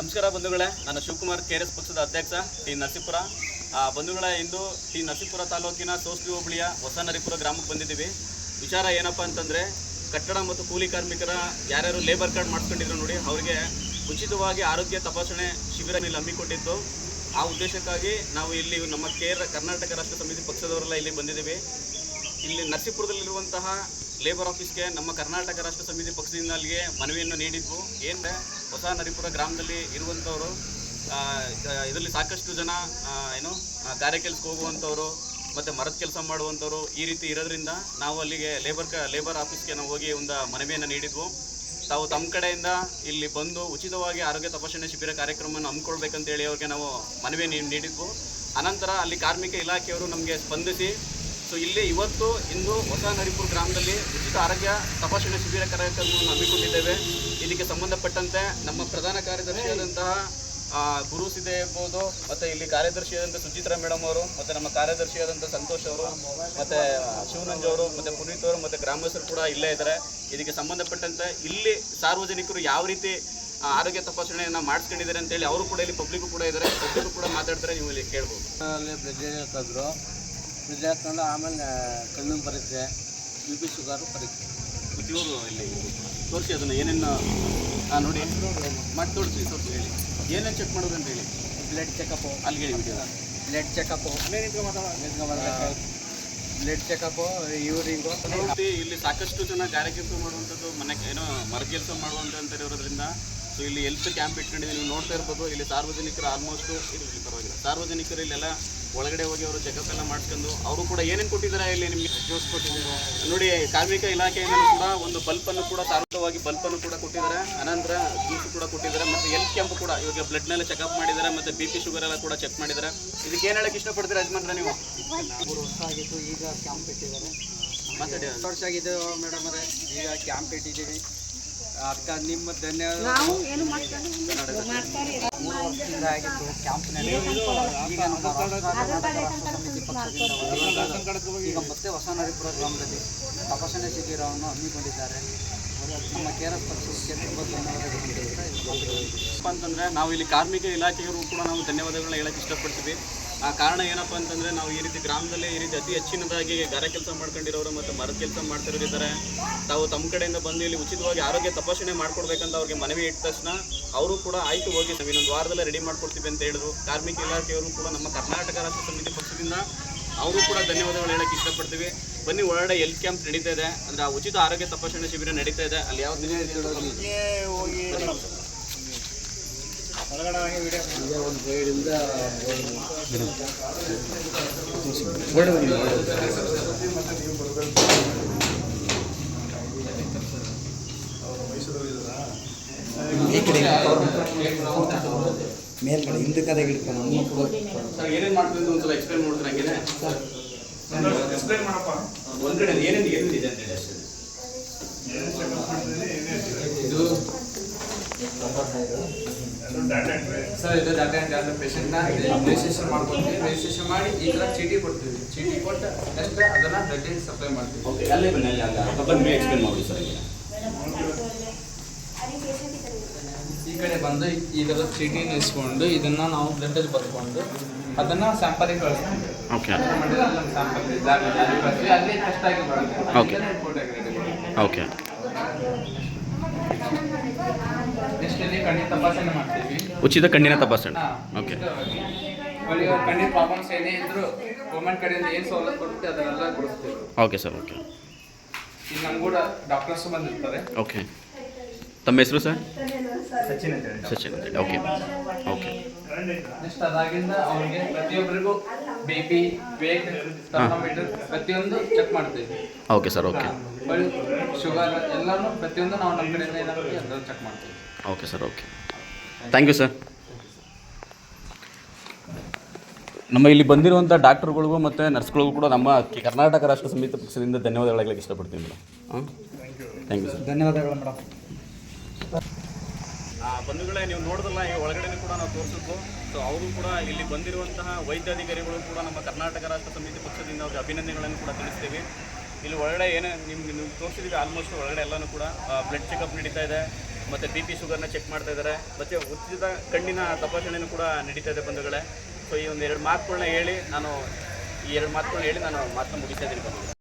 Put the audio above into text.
ನಮಸ್ಕಾರ ಬಂಧುಗಳೇ, ನಾನು ಶಿವಕುಮಾರ್ ಕೆ ಆರ್ ಎಸ್ ಪಕ್ಷದ ಅಧ್ಯಕ್ಷ ಟಿ ನರಸೀಪುರ. ಬಂಧುಗಳೇ, ಇಂದು ಟಿ ನರಸೀಪುರ ತಾಲೂಕಿನ ಸೋಸ್ಲಿ ಹೋಬಳಿಯ ಹೊಸ ನರಿಪುರ ಗ್ರಾಮಕ್ಕೆ ಬಂದಿದ್ದೀವಿ. ವಿಚಾರ ಏನಪ್ಪ ಅಂತಂದರೆ, ಕಟ್ಟಡ ಮತ್ತು ಕೂಲಿ ಕಾರ್ಮಿಕರ ಯಾರ್ಯಾರು ಲೇಬರ್ ಕಾರ್ಡ್ ಮಾಡಿಸ್ಕೊಂಡಿದ್ರು ನೋಡಿ, ಅವರಿಗೆ ಉಚಿತವಾಗಿ ಆರೋಗ್ಯ ತಪಾಸಣೆ ಶಿಬಿರ ಇಲ್ಲಿ ಹಮ್ಮಿಕೊಂಡಿತ್ತು ಆ ಉದ್ದೇಶಕ್ಕಾಗಿ ನಾವು ಇಲ್ಲಿ ನಮ್ಮ ಕೇರ, ಕರ್ನಾಟಕ ರಾಷ್ಟ್ರ ಸಮಿತಿ ಪಕ್ಷದವರೆಲ್ಲ ಇಲ್ಲಿ ಬಂದಿದ್ದೀವಿ. ಇಲ್ಲಿ ನರಸೀಪುರದಲ್ಲಿರುವಂತಹ ಲೇಬರ್ ಆಫೀಸ್ಗೆ ನಮ್ಮ ಕರ್ನಾಟಕ ರಾಷ್ಟ್ರ ಸಮಿತಿ ಪಕ್ಷದಿಂದ ಅಲ್ಲಿಗೆ ಮನವಿಯನ್ನು ನೀಡಿದ್ವು. ಏನಂದ್ರೆ ಹೊಸ ನರಿಪುರ ಗ್ರಾಮದಲ್ಲಿ ಇರುವಂಥವರು ಇದರಲ್ಲಿ ಸಾಕಷ್ಟು ಜನ ಏನು ಗಾರೆ ಕೆಲಸಕ್ಕೆ ಹೋಗುವಂಥವ್ರು ಮತ್ತು ಮರದ ಕೆಲಸ ಮಾಡುವಂಥವ್ರು ಈ ರೀತಿ ಇರೋದ್ರಿಂದ ನಾವು ಅಲ್ಲಿಗೆ ಲೇಬರ್ ಲೇಬರ್ ಆಫೀಸ್ಗೆ ನಾವು ಹೋಗಿ ಒಂದು ಮನವಿಯನ್ನು ನೀಡಿದ್ವು. ತಾವು ತಮ್ಮ ಕಡೆಯಿಂದ ಇಲ್ಲಿ ಬಂದು ಉಚಿತವಾಗಿ ಆರೋಗ್ಯ ತಪಾಸಣೆ ಶಿಬಿರ ಕಾರ್ಯಕ್ರಮವನ್ನು ಹಮ್ಮಿಕೊಳ್ಬೇಕಂತೇಳಿ ಅವ್ರಿಗೆ ನಾವು ಮನವಿ ನೀಡಿದ್ವು. ಅನಂತರ ಅಲ್ಲಿ ಕಾರ್ಮಿಕ ಇಲಾಖೆಯವರು ನಮಗೆ ಸ್ಪಂದಿಸಿ ಸೊ ಇಲ್ಲಿ ಇವತ್ತು ಇಂದು ಹೊಸ ನರಿಪುರ ಗ್ರಾಮದಲ್ಲಿ ಉಚಿತ ಆರೋಗ್ಯ ತಪಾಸಣೆ ಶಿಬಿರ ಕಾರ್ಯಕ್ರಮವನ್ನು ಹಮ್ಮಿಕೊಂಡಿದ್ದೇವೆ. ಇದಕ್ಕೆ ಸಂಬಂಧಪಟ್ಟಂತೆ ನಮ್ಮ ಪ್ರಧಾನ ಕಾರ್ಯದರ್ಶಿಯಾದಂತಹ ಗುರು ಸಿದೆ ಇರ್ಬೋದು, ಮತ್ತು ಇಲ್ಲಿ ಕಾರ್ಯದರ್ಶಿಯಾದಂಥ ಸುಚಿತ್ರಾ ಮೇಡಮ್ ಅವರು, ಮತ್ತು ನಮ್ಮ ಕಾರ್ಯದರ್ಶಿಯಾದಂಥ ಸಂತೋಷ್ ಅವರು, ಮತ್ತು ಶಿವನಂಜ ಅವರು, ಮತ್ತು ಪುನೀತ್ ಅವರು, ಮತ್ತು ಗ್ರಾಮಸ್ಥರು ಕೂಡ ಇಲ್ಲೇ ಇದ್ದಾರೆ. ಇದಕ್ಕೆ ಸಂಬಂಧಪಟ್ಟಂತೆ ಇಲ್ಲಿ ಸಾರ್ವಜನಿಕರು ಯಾವ ರೀತಿ ಆರೋಗ್ಯ ತಪಾಸಣೆಯನ್ನು ಮಾಡಿಸ್ಕೊಂಡಿದ್ದಾರೆ ಅಂತೇಳಿ ಅವರು ಕೂಡ ಇಲ್ಲಿ ಪಬ್ಲಿಕ್ ಕೂಡ ಇದ್ದಾರೆ. ಕೂಡ ಮಾತಾಡ್ತಾರೆ, ನೀವು ಇಲ್ಲಿ ಕೇಳ್ಬೋದು. ಹಾಕೊಂಡು ಆಮೇಲೆ ಕಣ್ಣಿನ ಪರೀಕ್ಷೆ ಬಿ ಪಿ ಶುಗರು ಪರೀಕ್ಷೆ. ಪ್ರತಿಯೊಬ್ಬರು ಇಲ್ಲಿ ತೋರಿಸಿ ಅದನ್ನು ಏನೇನು ಹಾಂ ನೋಡಿ. ಮಾಡಿ ತೋರಿಸಿ ತೋರಿಸಿ ಹೇಳಿ. ಏನೇನು ಚೆಕ್ ಮಾಡೋದು ಅಂತ ಹೇಳಿ. ಬ್ಲಡ್ ಚೆಕಪ್ಪು ಅಲ್ಲಿಗೆ ಹೇಳಿ video blood checkup blood checkup ಯೂರಿಂಗು ಇಲ್ಲಿ ಸಾಕಷ್ಟು ಜನ ಗಾರೆ ಕೆಲಸ ಮಾಡುವಂಥದ್ದು ಮನೆ ಏನೋ ಮರ ಕೆಲಸ ಮಾಡುವಂಥ ಇರೋದ್ರಿಂದ. ಸೊ ಇಲ್ಲಿ ಹೆಲ್ತ್ ಕ್ಯಾಂಪ್ ಇಟ್ಕೊಂಡಿದ್ದೀವಿ ನೀವು ನೋಡ್ತಾ ಇರ್ಬೋದು ಇಲ್ಲಿ ಸಾರ್ವಜನಿಕರು ಆಲ್ಮೋಸ್ಟು ಇಲ್ಲಿ ಪರವಾಗಿಲ್ಲ. ಸಾರ್ವಜನಿಕರು ಇಲ್ಲೆಲ್ಲ ಒಳಗಡೆ ಹೋಗಿ ಅವರು ಚೆಕಪ್ ಎಲ್ಲ ಮಾಡ್ಕೊಂಡು ಅವರು ಕೂಡ ಏನೇನು ಕೊಟ್ಟಿದ್ದಾರೆ ಇಲ್ಲಿ ನಿಮಗೆ? ಜ್ಯೂಸ್ ಕೊಟ್ಟಿದ್ದಾರೆ. ನೋಡಿ ಕಾರ್ಮಿಕ ಇಲಾಖೆಯಿಂದ ಕೂಡ ಒಂದು ಬಲ್ಪನ್ನು ಕೂಡ ಸಾರ್ವಜನಿಕವಾಗಿ ಬಲ್ಪನ್ನು ಕೂಡ ಕೊಟ್ಟಿದ್ದಾರೆ. ಅನಂತರ ಜ್ಯೂಸ್ ಕೂಡ ಕೊಟ್ಟಿದ್ದಾರೆ. ಮತ್ತು ಹೆಲ್ತ್ ಕ್ಯಾಂಪ್ ಕೂಡ ಇವಾಗ ಬ್ಲಡ್ನೆಲ್ಲ ಚೆಕಪ್ ಮಾಡಿದ್ದಾರೆ. ಮತ್ತು ಬಿ ಪಿ ಶುಗರ್ ಎಲ್ಲ ಕೂಡ ಚೆಕ್ ಮಾಡಿದ್ದಾರೆ. ಇದಕ್ಕೆ ಏನು ಹೇಳಕ್ಕೆ ಇಷ್ಟಪಡ್ತೀರಾ ಯಜಮಾನ್ರ ನೀವು? ಮೂರು ವರ್ಷ ಆಗಿತ್ತು ಈಗ ಕ್ಯಾಂಪ್ ಇಟ್ಟಿದ್ದಾರೆ. ಮಾತಾಡಿ. ವರ್ಷ ಆಗಿದ್ದು ಮೇಡಮ್ ಅವರೇ ಈಗ ಕ್ಯಾಂಪ್ ಇಟ್ಟಿದ್ದೀವಿ. ಅದಕ್ಕೆ ನಿಮ್ಮ ಧನ್ಯವಾದ. ಈಗ ಮತ್ತೆ ಹೊಸ ನರಿಪುರ ಗ್ರಾಮದಲ್ಲಿ ತಪಾಸಣೆ ಶಿಬಿರವನ್ನು ಹಮ್ಮಿಕೊಂಡಿದ್ದಾರೆ. ನಮ್ಮ ಕೆ ಆರ್ ಎಸ್ ಏನಪ್ಪ ಅಂತಂದರೆ ನಾವು ಇಲ್ಲಿ ಕಾರ್ಮಿಕ ಇಲಾಖೆಯವರು ಕೂಡ ನಾವು ಧನ್ಯವಾದಗಳನ್ನ ಹೇಳಕ್ಕೆ ಇಷ್ಟಪಡ್ತೀವಿ. ಆ ಕಾರಣ ಏನಪ್ಪ ಅಂತಂದ್ರೆ ನಾವು ಈ ರೀತಿ ಗ್ರಾಮದಲ್ಲಿ ಈ ರೀತಿ ಅತಿ ಹೆಚ್ಚಿನದಾಗಿ ಗಾರೆ ಕೆಲಸ ಮಾಡ್ಕೊಂಡಿರೋರು ಮತ್ತು ಮರದ ಕೆಲಸ ಮಾಡ್ತಿರೋರು ಇದ್ದಾರೆ ತಾವು ತಮ್ಮ ಕಡೆಯಿಂದ ಬಂದು ಇಲ್ಲಿ ಉಚಿತವಾಗಿ ಆರೋಗ್ಯ ತಪಾಸಣೆ ಮಾಡ್ಕೊಡ್ಬೇಕಂತ ಅವ್ರಿಗೆ ಮನವಿ ಇಟ್ಟ ತಕ್ಷಣ ಅವರು ಕೂಡ ಆಯ್ತು ಹೋಗಿ. ನಾವು ಇನ್ನೊಂದು ವಾರದಲ್ಲೇ ರೆಡಿ ಮಾಡ್ಕೊಡ್ತೀವಿ ಅಂತ ಹೇಳಿದ್ರು. ಕಾರ್ಮಿಕ ಇಲಾಖೆಯವರು ಕೂಡ ನಮ್ಮ ಕರ್ನಾಟಕ ರಾಜ್ಯ ಸಮಿತಿ ಪಕ್ಷದಿಂದ ಅವರು ಕೂಡ ಧನ್ಯವಾದಗಳು ಹೇಳಕ್ಕೆ ಇಷ್ಟಪಡ್ತೀವಿ. ಬನ್ನಿ ಒಳಗಡೆ ಹೆಲ್ತ್ ಕ್ಯಾಂಪ್ ನಡೀತಾ ಇದೆ. ಅಂದ್ರೆ ಆ ಉಚಿತ ಆರೋಗ್ಯ ತಪಾಸಣೆ ಶಿಬಿರ ನಡೀತಾ ಇದೆ. ಅಲ್ಲಿ ಯಾವ ದಿನ ಇದೆ ಅಂತ ಬನ್ನಿ. ಒಂದು ಸೈಡಿಂದ ಮೇಲ್ಗಡೆ ಹಿಂದೆ ಕಡೆ ಹಿಡ್ಕೊಂಡು ಸರ್ ಏನೇನು ಮಾಡ್ತೀವಿ ಅಂತ ಒಂದ್ಸಲ ಎಕ್ಸ್ಪ್ಲೈನ್ ಮಾಡ್ತಾರೆ ಹಂಗೇನೆ? ಒಂದ್ ಕಡೆ ಏನೇನು ಅಂತ ಹೇಳಿ ಅಷ್ಟೇ. ಇದು ಸರ್ ಇದು ಡಾಟಾ ಎಂಟ್ರಿ ಪೇಷಂಟ್ನ ರಿಜಿಸ್ಟ್ರೇಷನ್ ಮಾಡ್ಕೊತೀವಿ ರಿಜಿಸ್ಟ್ರೇಷನ್ ಮಾಡಿ ಈ ಥರ ಚೀಟಿ ಕೊಡ್ತೀವಿ. ಚೀಟಿ ಕೊಟ್ಟು ನೆಕ್ಸ್ಟ್ ಅದನ್ನ ಬ್ಲಡ್ ಸಪ್ಲೈ ಮಾಡ್ತೀವಿ. ಓಕೆ ಅಲ್ಲೇ ಬನ್ನಿ ಅಲ್ಲಿ ಅಲ್ಲ. ಬಂದು ಎಕ್ಸ್ಪ್ಲೈನ್ ಮಾಡಿ ಸರ್ ಈಗ ಈ ಕಡೆ ಬಂದು ಈ ಥರ ಚೀಟಿನ ಇಸ್ಕೊಂಡು ಇದನ್ನ ನಾವು ಬ್ಲಡ್ಡಲ್ಲಿ ಬರ್ಕೊಂಡು ಅದನ್ನ ಸ್ಯಾಂಪಲಿಗೆ ಕಳಿಸ್ತೀವಿ. ಓಕೆ ಸ್ಯಾಂಪಲ್ ಕಳಿಸ್ತೀವಿ ಅಲ್ಲಿ ಟೆಸ್ಟ್ ಆಗಿ ಬರುತ್ತೆ. ಬರುತ್ತೆ. ಓಕೆ ನೆಕ್ಸ್ಟ್ ಕಣ್ಣಿನ ತಪಾಸಣೆ ಮಾಡ್ತೀವಿ. ಉಚಿತ ಕಣ್ಣಿನ ತಪಾಸಣೆ. ಓಕೆ. ಕಣ್ಣಿನ ಪ್ರಾಬ್ಲಮ್ಸ್ ಏನೇ ಇದ್ರು ಗೌರ್ಮೆಂಟ್ ಕಡೆಯಿಂದ ಏನು ಸವಲತ್ತು ಕೊಡುತ್ತೆ ಅದನ್ನೆಲ್ಲ ಕೊಡಿಸ್ತೀವಿ ಓಕೆ ಸರ್ ಓಕೆ ನಮ್ಮ ಕೂಡ ಡಾಕ್ಟರ್ಸ್ ಬಂದಿರ್ತಾರೆ. ಓಕೆ ತಮ್ಮ ಹೆಸರು ಸರ್ ಸಚಿನ್ ಅಂತೇಳಿ ಓಕೆ ಓಕೆ ನೆಕ್ಸ್ಟ್ ಅದಾಗಿಂದ ಅವರಿಗೆ ಪ್ರತಿಯೊಬ್ಬರಿಗೂ ಬಿ ಪಿ ವೇಟ್ ಥರ್ಮೋಮೀಟರ್ ಪ್ರತಿಯೊಂದು ಚೆಕ್ ಮಾಡ್ತೀವಿ. ಓಕೆ ಸರ್ ಓಕೆ ಶುಗರ್ ಎಲ್ಲಾನು ಪ್ರತಿಯೊಂದು ನಾವು ನಮ್ಮ ಕಡೆಯಿಂದ ಏನಾಗುತ್ತೆ ಚೆಕ್ ಮಾಡ್ತೀವಿ. Okay sir okay thank you sir ನಮ್ಮ ಇಲ್ಲಿ ಬಂದಿರುವಂಥ ಡಾಕ್ಟರ್ಗಳಿಗೂ ಮತ್ತು ನರ್ಸ್ಗಳಿಗೂ ಕೂಡ ನಮ್ಮ ಕರ್ನಾಟಕ ರಾಷ್ಟ್ರ ಸಮಿತಿ ಪಕ್ಷದಿಂದ ಧನ್ಯವಾದಗಳು ಹೇಳಕ್ಕೆ ಇಷ್ಟಪಡ್ತೀನಿ ಮೇಡಮ್ ಹಾಂ ಥ್ಯಾಂಕ್ ಯು ಸರ್ ಧನ್ಯವಾದಗಳು ಮೇಡಮ್ ಬಂಧುಗಳೇ, ನೀವು ನೋಡಿದ್ರಲ್ಲ ಈ ಒಳಗಡೆ ಕೂಡ ನಾವು ತೋರಿಸಿದ್ವು ಸೊ ಅವರು ಕೂಡ ಇಲ್ಲಿ ಬಂದಿರುವಂತಹ ವೈದ್ಯಾಧಿಕಾರಿಗಳು ಕೂಡ ನಮ್ಮ ಕರ್ನಾಟಕ ರಾಷ್ಟ್ರ ಸಮಿತಿ ಪಕ್ಷದಿಂದ ಅವ್ರಿಗೆ ಅಭಿನಂದನೆಗಳನ್ನು ಕೂಡ ತಿಳಿಸ್ತೀವಿ. ಇಲ್ಲಿ ಒಳಗಡೆ ಏನು ನಿಮ್ಗೆ ನಿಮ್ಗೆ ತೋರಿಸಿದ್ದೀವಿ ಆಲ್ಮೋಸ್ಟ್ ಒಳಗಡೆ ಎಲ್ಲನೂ ಕೂಡ ಬ್ಲಡ್ ಚೆಕಪ್ ನಡೀತಾ ಇದೆ, ಮತ್ತು ಬಿ ಪಿ ಶುಗರ್ನ ಚೆಕ್ ಮಾಡ್ತಾ ಇದ್ದಾರೆ. ಮತ್ತು ಉಚಿತ ಕಣ್ಣಿನ ತಪಾಸಣೆಯೂ ಕೂಡ ನಡೀತಾ ಇದೆ ಬಂಧುಗಳೇ. ಸೊ ಈ ಒಂದು ಎರಡು ಮಾತುಗಳನ್ನ ಹೇಳಿ ನಾನು, ಈ ಎರಡು ಮಾತುಗಳನ್ನ ಹೇಳಿ ನಾನು ಮಾತನ್ನ ಮುಗಿಸ್ತಾ ಇದ್ದೀನಿ ಬಂಧುಗಳೇ.